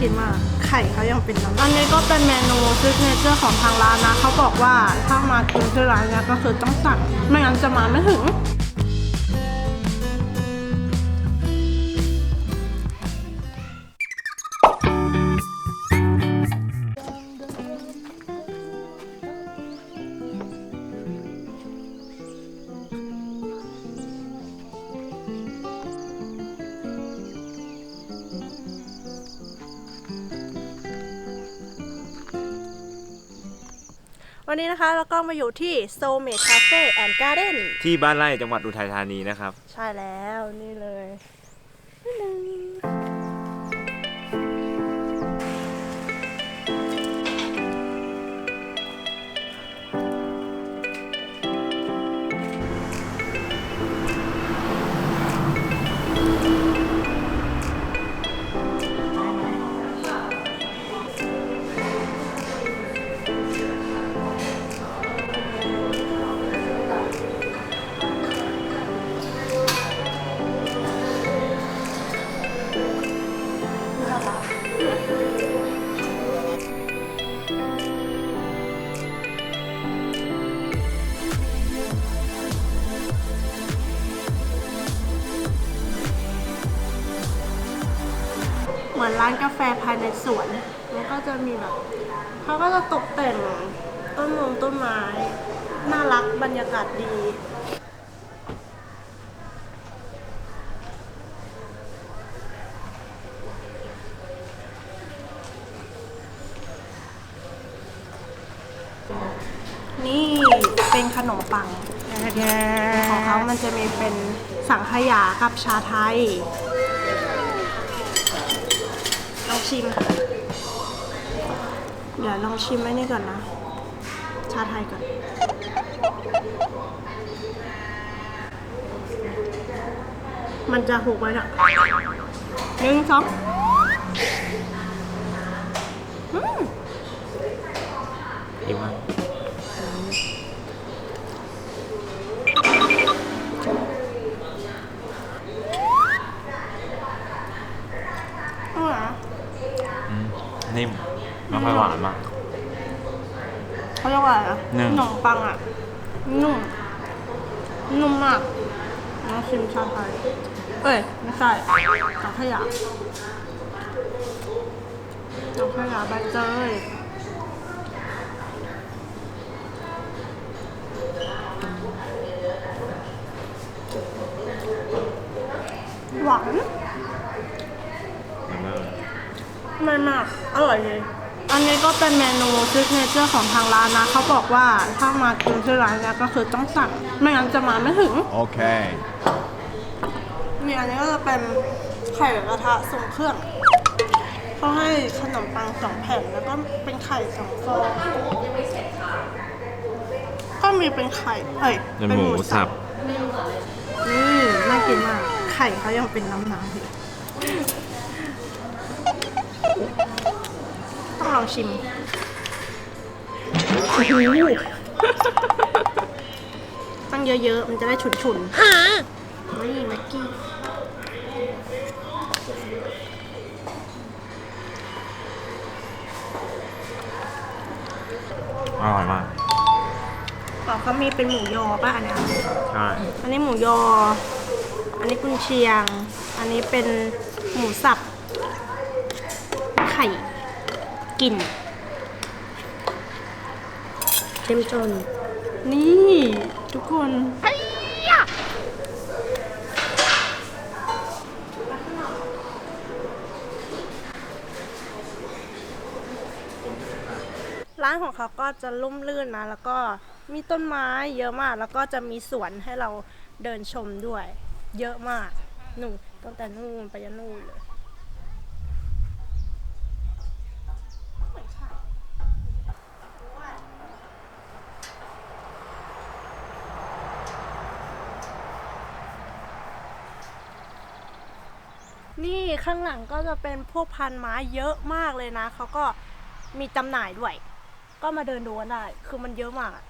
กินมาก ไข่เขายังเป็นน้ำอันนี้ก็เป็นเมนูซิกเนเจอร์ของทางร้านนะ เขาบอกว่าถ้ามากินที่ร้านเนี้ยก็คือต้องสั่ง ไม่งั้นจะมาไม่ถึง วันนี้นะคะเราก็มาอยู่ที่ Soul Made Cafe and Garden ที่บ้านไร่จังหวัดอุทัยธานีนะครับ ใช่แล้วนี่เลยเห ร้านกาแฟภายในสวนมันก็จะมีแบบเขาก็จะตกแต่งต้นมงต้นไม้ น่ารักบรรยากาศดีนี่เป็นขนมปังของเขามันจะมีเป็นสังขยากับชาไทย ชิม เดี๋ยวลองชิมไว้นี่ก่อนนะ ชาไทยก่อนมันจะหกไว้นะหนึ่งสอง หวานมาก เขาเรียกว่าอะไรนะนึ่ง ขนมปังอะ นุ่ม นุ่มมากลองชิมชาไทยเอ้ย ไม่ใช่สังขยาสังขยาใบเตยหวานอิ่มมากไม่มาก อร่อยเลย อันนี้ก็เป็นเมนูซิกเนเจอร์ของทางร้านนะ เขาบอกว่าถ้ามากินที่ร้านเนี้ยก็คือต้องสั่ง ไม่งั้นจะมาไม่ถึง Okay. นี่อันนี้ก็จะเป็นไข่กระทะทรงเครื่อง เขาให้ขนมปังสองแผ่นแล้วก็เป็นไข่สองฟองก็มีเป็นไข่เอ้ยเป็นหมูสับนี่น่ากินมาก ไข่เขายังเป็นน้ำน้ำอยู่ องลองชิมโอ้โหตั้งเยอะๆ มันจะได้ฉุนๆนี่แม็กกี้อร่อยมากอ๋อเขามีเป็นหมูยอป่ะอันเนี้ยใช่อันนี้หมูยอ อันนี้กุนเชียง อันนี้เป็นหมูสับ ไข่ กลิ่นเต็มจน นี่ ทุกคนร้านของเขาก็จะลุ่มลื่นนะ แล้วก็มีต้นไม้เยอะมาก แล้วก็จะมีสวนให้เราเดินชมด้วย เยอะมาก นู่นตั้งแต่นู่นไปยันนู่นเลย นี่ข้างหลังก็จะเป็นพวกพันไม้เยอะมากเลยนะ เขาก็มีจำหน่ายด้วย ก็มาเดินดูกันได้ คือมันเยอะมากอะ